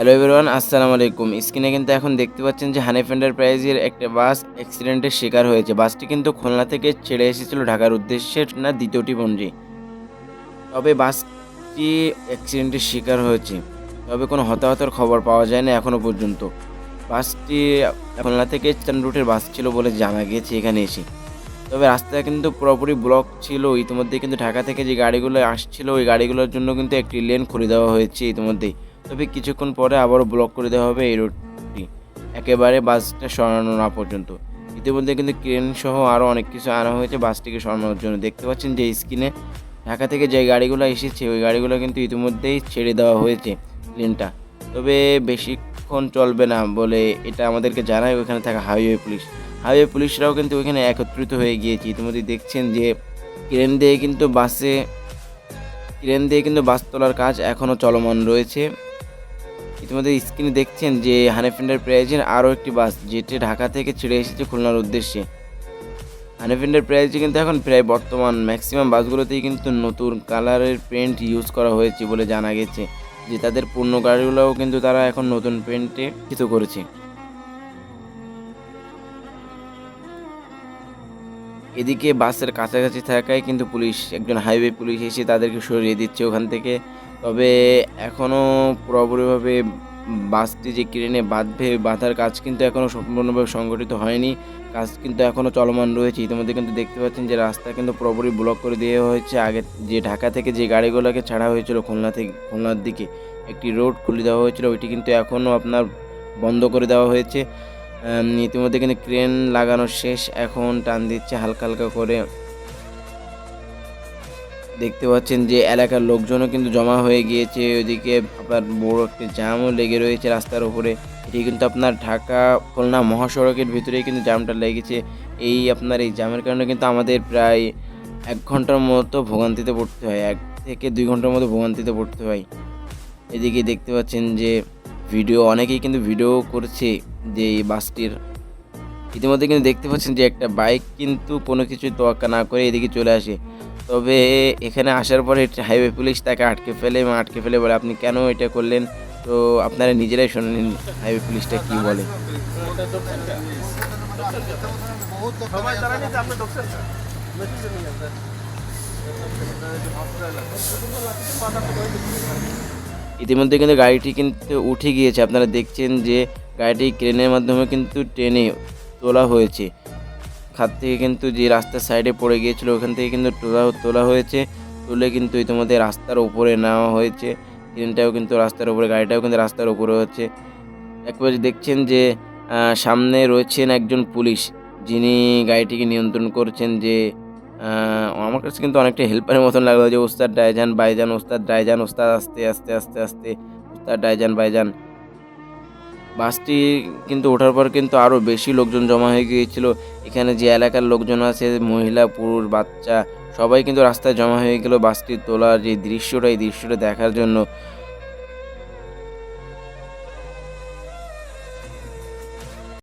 Hello everyone আসসালামু আলাইকুম। স্ক্রিনে কিন্তু এখন দেখতে পাচ্ছেন যে হানিফ এন্টারপ্রাইজের একটা বাস অ্যাক্সিডেন্টের শিকার হয়েছে। বাসটি কিন্তু খুলনা থেকে ছেড়ে এসেছিল ঢাকার উদ্দেশ্যে না, দ্বিতীয়টি বঞ্জি তবে বাসটি অ্যাক্সিডেন্টের শিকার হয়েছে। তবে কোনো হতাহতের খবর পাওয়া যায় না এখনও পর্যন্ত। বাসটি খুলনা থেকে ইস্টার্ন রুটের বাস ছিল বলে জানা গিয়েছে এখানে এসে। তবে রাস্তা কিন্তু পুরোপুরি ব্লক ছিল। ইতিমধ্যে কিন্তু ঢাকা থেকে যে গাড়িগুলো আসছিল, ওই গাড়িগুলোর জন্য কিন্তু একটি লেন খুলে দেওয়া হয়েছে ইতিমধ্যেই। তবে কিছুক্ষণ পরে আবারও ব্লক করে দেওয়া হবে এই রোডটি একেবারে বাসটা সরানো না পর্যন্ত। ইতিমধ্যে কিন্তু ক্রেন সহ আরও অনেক কিছু আনা হয়েছে বাসটিকে সরানোর জন্য। দেখতে পাচ্ছেন যে স্ক্রিনে ঢাকা থেকে যে গাড়িগুলো এসেছে, ওই গাড়িগুলো কিন্তু ইতিমধ্যেই ছেড়ে দেওয়া হয়েছে লেনটা তবে বেশিক্ষণ চলবে না বলে এটা আমাদেরকে জানায় ওখানে থাকা হাইওয়ে পুলিশ হাইওয়ে পুলিশরাও কিন্তু ওইখানে একত্রিত হয়ে গিয়েছে। ইতিমধ্যে দেখছেন যে ক্রেন দিয়ে কিন্তু বাসে ক্রেন দিয়ে কিন্তু বাস তোলার কাজ এখনও চলমান রয়েছে। ইতিমধ্যে স্ক্রিনে দেখছেন যে হানিফ এন্টারপ্রাইজের আরও একটি বাস যেটি ঢাকা থেকে ছেড়ে এসেছে খুলনার উদ্দেশ্যে। হানিফ এন্টারপ্রাইজে কিন্তু এখন প্রায় বর্তমান ম্যাক্সিমাম বাসগুলোতেই কিন্তু নতুন কালারের পেন্ট ইউজ করা হয়েছে বলে জানা গেছে, যে তাদের পূর্ণ গাড়িগুলোও কিন্তু তারা এখন নতুন পেন্টে কিছু করেছে। এদিকে বাসের কাছাকাছি থাকায় কিন্তু পুলিশ, একজন হাইওয়ে পুলিশ এসে তাদেরকে সরিয়ে দিচ্ছে ওখান থেকে। তবে এখনও পুরোপুরিভাবে বাসটি যে ক্রেনে বাঁধবে, বাঁধার কাজ কিন্তু এখনও সম্পূর্ণভাবে সংগঠিত হয়নি। কাজ কিন্তু এখনও চলমান রয়েছে। ইতিমধ্যে কিন্তু দেখতে পাচ্ছেন যে রাস্তা কিন্তু পুরোপুরি ব্লক করে দেওয়া হয়েছে। আগে যে ঢাকা থেকে যে গাড়িগুলোকে ছাড়া হয়েছিল খুলনা থেকে, খুলনার দিকে একটি রোড খুলে দেওয়া হয়েছিল, ওইটি কিন্তু এখনও আপনার বন্ধ করে দেওয়া হয়েছে। ইতিমধ্যে কিন্তু ক্রেন লাগানো শেষ। এখন টান দিচ্ছে হালকা হালকা করে দেখতে পাচ্ছেন যে এলাকার লোকজনও কিন্তু জমা হয়ে গিয়েছে। ওইদিকে আপনার বড় একটা জ্যামও লেগে রয়েছে রাস্তার উপরে। এটি কিন্তু আপনার ঢাকা খুলনা মহাসড়কের ভিতরেই কিন্তু জ্যামটা লেগেছে। এই আপনার এই জ্যামের কারণে কিন্তু আমাদের প্রায় এক ঘণ্টার মতো ভোগান্তিতে পড়তে হয়, এক থেকে দুই ঘণ্টার মতো ভোগান্তিতে পড়তে হয়। এদিকে দেখতে পাচ্ছেন যে ভিডিও, অনেকেই কিন্তু ভিডিও করছে যে এই বাসটির। ইতিমধ্যে কিন্তু দেখতে পাচ্ছেন যে একটা বাইক কিন্তু কোনো কিছু তোয়াক্কা না করে এদিকে চলে আসে। তবে এখানে আসার পরে হাইওয়ে পুলিশ তাকে আটকে ফেলে এবং আটকে ফেলে বলে, আপনি কেন এটা করলেন? তো আপনারা নিজেরাই শোনেন হাইওয়ে পুলিশটা কি বলে। ইতিমধ্যে কিন্তু গাড়িটি কিন্তু উঠে গিয়েছে। আপনারা দেখছেন যে গাড়িটি ক্রেনের মাধ্যমে কিন্তু ট্রেনে তোলা হয়েছে। খাত থেকে কিন্তু যে রাস্তার সাইডে পড়ে গিয়েছিল, ওখান থেকে কিন্তু তোলা তোলা হয়েছে। তুলে কিন্তু ইতিমধ্যে রাস্তার উপরে নেওয়া হয়েছে। ট্রেনটাও কিন্তু রাস্তার উপরে, গাড়িটাও কিন্তু রাস্তার উপরে হচ্ছে। একবার দেখছেন যে সামনে রয়েছেন একজন পুলিশ, যিনি গাড়িটিকে নিয়ন্ত্রণ করছেন যে আমার কাছে কিন্তু অনেকটা হেল্পারের মতন লাগল যে, ওস্তাদ ডাইজান বাইজান ওস্তাদ ডাইজান ওস্তাদ, আস্তে আস্তে আস্তে আস্তে, ওস্তাদ ডাইজান বাইজান বাসটি কিন্তু ওঠার পর কিন্তু আরও বেশি লোকজন জমা হয়ে গিয়েছিল। এখানে যে এলাকার লোকজন আছে, মহিলা, পুরুষ, বাচ্চা, সবাই কিন্তু রাস্তায় জমা হয়ে গেল বাসটি তোলার যে দৃশ্যটা, এই দৃশ্যটা দেখার জন্য।